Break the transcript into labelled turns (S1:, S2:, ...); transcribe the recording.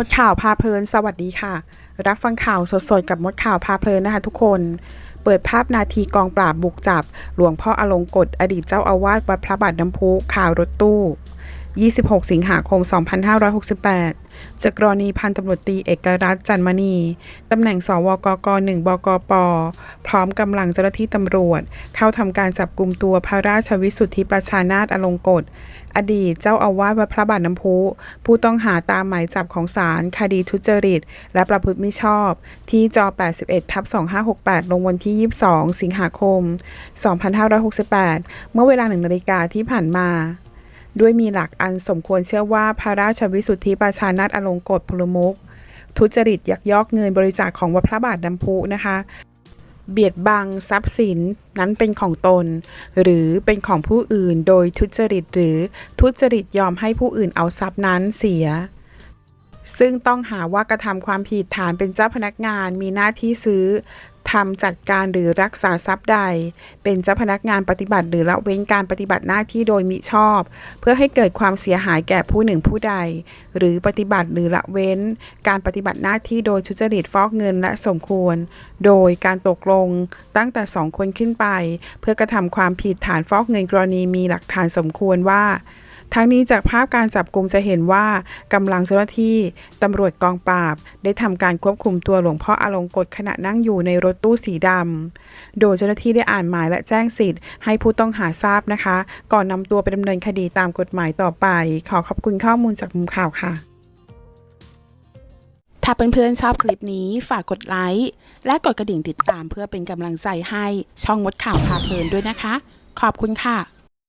S1: มดข่าวพาเพลิน สวัสดีค่ะ รับฟังข่าวสดๆ กับมดข่าวพาเพลินนะคะทุกคน เปิดภาพนาทีกองปราบบุกจับ หลวงพ่ออลงกฎอดีตเจ้าอาวาสวัดพระบาทน้ำพุข่าวรถตู้ 26 สิงหาคม 2568 จากกรณีพันตำรวจตีเอกรัตน์จันมณี ตำแหน่งสวกก1บกป พร้อมกำลังเจ้าหน้าที่ตำรวจ เข้าทำการจับกลุ่มตัวพระราชวิสุทธิประชานาถอลงกฎ อดีตเจ้าอาวาสวัดพระบาทน้ำพุ ผู้ต้องหาตามหมายจับของศาลคดีทุจริต และประพฤติมิชอบ ที่จอ 81 ทับ 2568 ลงวันที่ 22 สิงหาคม 2568 เมื่อเวลาหนึ่งนาฬิกาที่ผ่านมา ด้วยมีหลักอันสมควรเชื่อว่าพระราชวิสุทธิประชานาถอลงกฎพลมุกทุจริตยักยอกเงินบริจาคของวัดพระบาทน้ำพุนะคะ เบียดบังทรัพย์สินนั้นเป็นของตน หรือเป็นของผู้อื่นโดยทุจริตหรือทุจริตยอมให้ผู้อื่นเอาทรัพย์นั้นเสีย ซึ่งต้องหาว่ากระทำความผิดฐานเป็นเจ้าพนักงานมีหน้าที่ซื้อ ทำจัดการหรือรักษาทรัพย์ใด เป็นเจ้าพนักงานปฏิบัติ หรือละเว้นการปฏิบัติหน้าที่โดยมิชอบ เพื่อให้เกิดความเสียหายแก่ผู้หนึ่งผู้ใด หรือปฏิบัติหรือละเว้น การปฏิบัติหน้าที่โดยทุจริตฟอกเงินและสมควร โดยการตกลงตั้งแต่สองคนขึ้นไป เพื่อกระทำความผิดฐานฟอกเงินกรณีมีหลักฐานสมควรว่า ทั้งนี้จากภาพการจับกลุ่มจะเห็นว่ากำลังเจ้าหน้าที่ตำรวจกองปราบ ได้ทำการควบคุมตัวหลวงพ่ออลงกฎขณะนั่งอยู่ในรถตู้สีดำโดยเจ้าหน้าที่ได้อ่านหมายและแจ้งสิทธิ์ให้ผู้ต้องหาทราบนะคะ ก่อนนำตัวไปดำเนินคดีตามกฎหมายต่อไป ขอขอบคุณข้อมูลจากมุมข่าวค่ะ ถ้าเพื่อนๆชอบคลิปนี้ฝากกดไลค์และกดกระดิ่งติดตามเพื่อเป็นกำลังใจให้ช่องมดข่าวพาเพลินด้วยนะคะ ขอบคุณค่ะ